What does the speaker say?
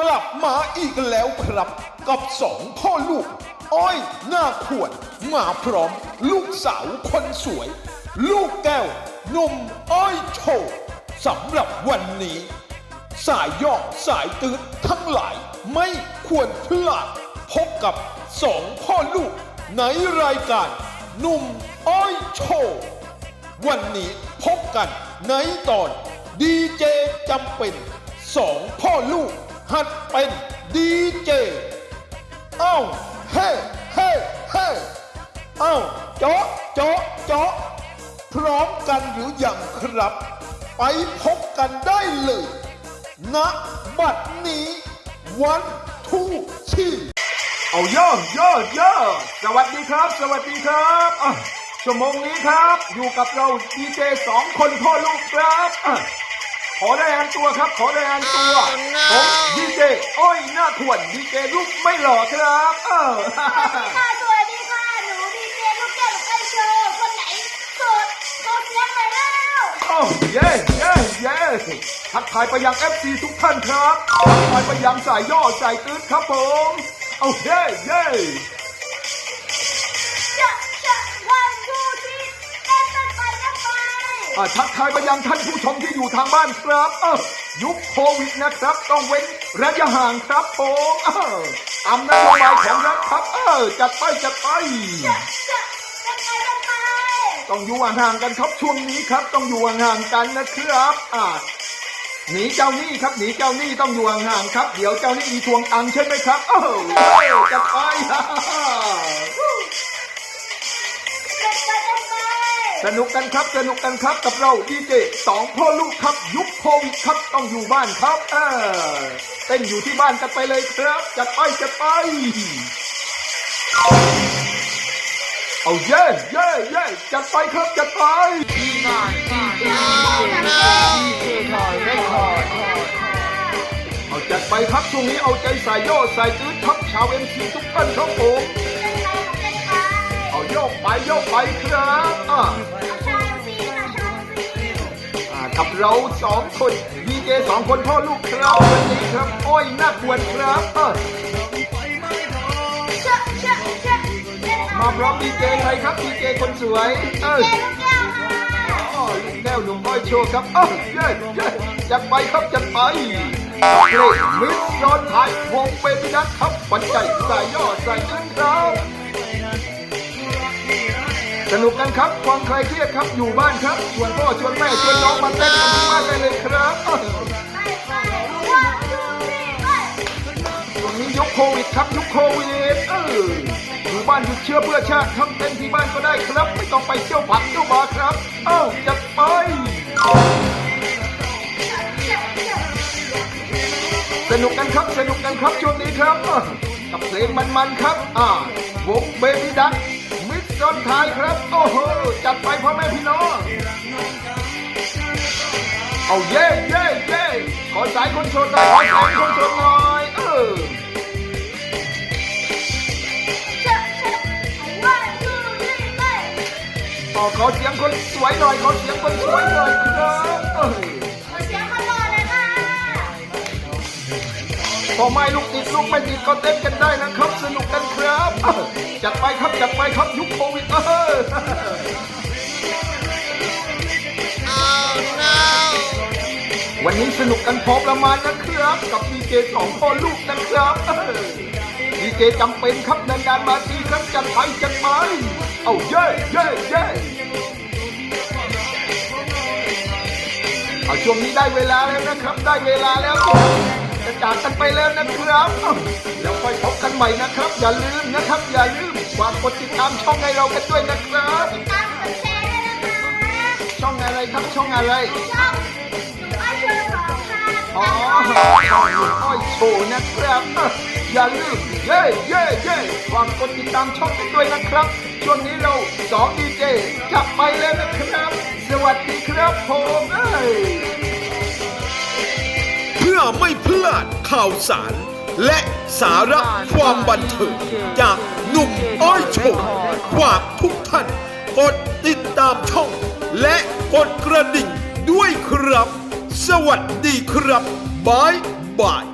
กลับมาอีกแล้วครับ กับสองพ่อลูก อ้อยหน้าขวด มาพร้อม ลูกสาวคนสวย ลูกแก้วหนุ่มอ้อยโชว์สำหรับวันนี้ สายย่อสายตืดทั้งหลายไม่ควรพลาด พบกับสองพ่อลูก ในรายการหนุ่มอ้อยโชว์วันนี้พบกันในตอนดีเจจำเป็นสองพ่อลูก หัดเป็นดีเจเอ้าเฮ้เฮ้เฮ้เอ้าเจาะเจาะเจาะพร้อมกันหรือยังครับ ไปพบกันได้เลยณบัดนี้วันทูชีเอาย่โย่โย่สวัสดีครับ สวัสดีครับชั่วโมงนี้ครับ อยู่กับเราดีเจสองคนพ่อลูกครับ ขอได้งานตัวครับ ขอได้งานตัว ผมดีเจอ้อยหน้าขวนดีเจลูกไม่หล่อครับ เออค่ะสวัสดีค่ะ หนูดีเจลูกแก้วไอโชว์คนไหนโสดโทรเสียงหน่อยแล้วโอ้เย่เย่เย่ทักทายไปยัง FC ทุกท่านครับทักทายไปยังสายย่อสายตื้นครับผม เอาเย่เย่ อะทักทายไปยังท่านผู้ชมที่อยู่ทางบ้านครับเออยุคโควิดนะครับ ต้องเว้นระยะห่างครับผมเออตามนโยบายของรัฐครับเออจัดไปจัดไป จะจะเต้นไปเต้นไปต้องอยู่ห่างๆกันครับช่วงนี้ครับ ต้องอยู่ห่างๆกันนะครับอ่าหนีเจ้าหนี้ครับหนีเจ้าหนี้ต้องอยู่ห่างๆครับ เดี๋ยวเจ้าหนี้มีทวงตังค์ใช่ไหมครับเออจัดไป สนุกกันครับสนุกกันครับกับเราดีเจสองพ่อลูกครับยุคโควิดครับต้องอยู่บ้านครับเออเต้นอยู่ที่บ้านกันไปเลยครับจัดไปจัดไปเอาเย่เย่เย่จัดไปครับจัดไปเอาจัดไปครับช่วงนี้เอาใจใส่โยกใส่ตื้นครับชาวเอ็มซีทุกท่านครับผม ยกไปโยกไปครับอ่าเอาชาลซีนะชาลซีอ่ากับเราสองคนดีเจสองคนพ่อลูกครับวันนี้ครับอ้อยน่ากวนครับเออจะจะจะเต้นมาพร้อมดีเจใครครับดีเจคนสวยเอออ๋อลูกแก้วหนุ่มอ้อยโชว์ครับเออเย้เย้จัดไปครับจัดไปเพลงมิสยอนไทยวงเป็นนักครับปันใจสายย่อสายขึ้นครับ สนุกกันครับความใครเครียดครับอยู่บ้านครับชวนพ่อชวนแม่ชวนน้องมาเต้นกันที่บ้านได้เลยครับวันทูที่ไปช่วงนี้ยุคโควิดครับยุคโควิดเอออยู่บ้านหยุดเชื้อเพื่อชาติทำเต้นที่บ้านก็ได้ครับ ไม่ต้องไปเที่ยวผับเที่ยวบาร์ครับ เอ้าจัดไปสนุกกันครับสนุกกันครับช่วงนี้ครับ กับเพลงมันๆครับ อ่าวงเบบี้ดัก มิสซอนไทยครับ โอ้โห จัดไปพ่อแม่พี่น้อง เอาเย่เย่เย่ขอสายคนโสดหน่อย ขอสายคนโสดหน่อยเออขอขอเสียงคนสวยหน่อย ขอเสียงคนสวยหน่อยครับ พอไม่ลูกติดลูกไม่ติดก็เต้นกันได้นะครับ สนุกกันครับ จัดไปครับจัดไปครับยุคโควิดเออ วันนี้สนุกกันพอประมาณนะครับ กับดีเจสองพ่อลูกนะครับดีเจจำเป็นครับนานๆมาทีครับจัดไปจัดไปเอาเย้เย้เย้เอาช่วงนี้ได้เวลาแล้วนะครับ ได้เวลาแล้ว จะจากกันไปแล้วนะครับเอ้าแล้วค่อยพบกันใหม่นะครับ อย่าลืมนะครับ อย่าลืมฝากกดติดตามช่องให้เรากันด้วยนะครับช่องอะไรครับช่องอะไรอ๋อช่องลูกอ้อยโชว์นะครับเอ้าอย่าลืมเย่เย่เย่ฝากกดติดตามช่องกันด้วยนะครับ ช่วงนี้เราสองดีเจจับไปแล้วนะครับ สวัสดีครับผมเอ้ยเพื่อไม่พลาด ข่าวสาร และสาระความบันเทิงจากหนุ่มอ้อยโชว์ฝากทุกท่านกดติดตามช่อง และกดกระดิ่งด้วยครับ สวัสดีครับบายบาย